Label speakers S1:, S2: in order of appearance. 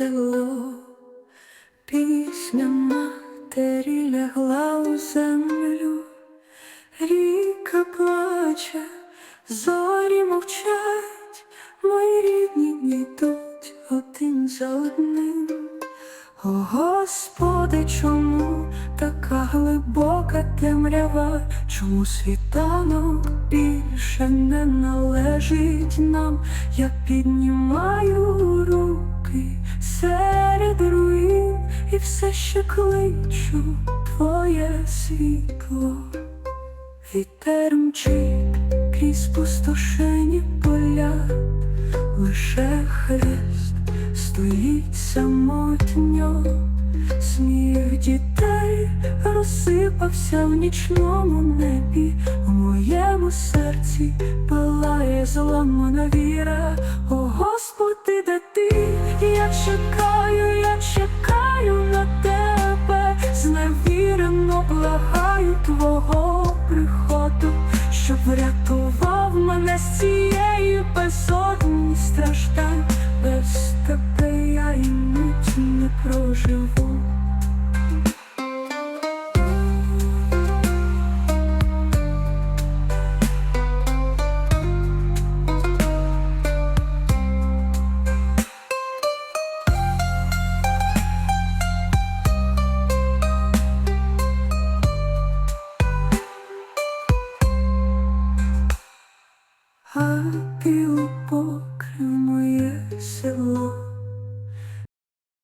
S1: село, пісня матері лягла у землю, ріка плаче, зорі мовчать, мої рідні йдуть один за одним. О Господи, чому така глибока темрява, чому світанок більше не належить нам, я піднімаю руки серед руїн і все ще кличу твоє світло. Вітер мчить крізь пустошені поля, лише хрест стоїть самотньо, сміх дітей розсипався в нічному небі, у моєму серці палає зламана віра. О Господи, чекаю, я чекаю на тебе, зневірено благаю твого приходу, щоб врятував мене з цієї безодні страждань, без тебе я і мить не проживу. а і у покрив моє село.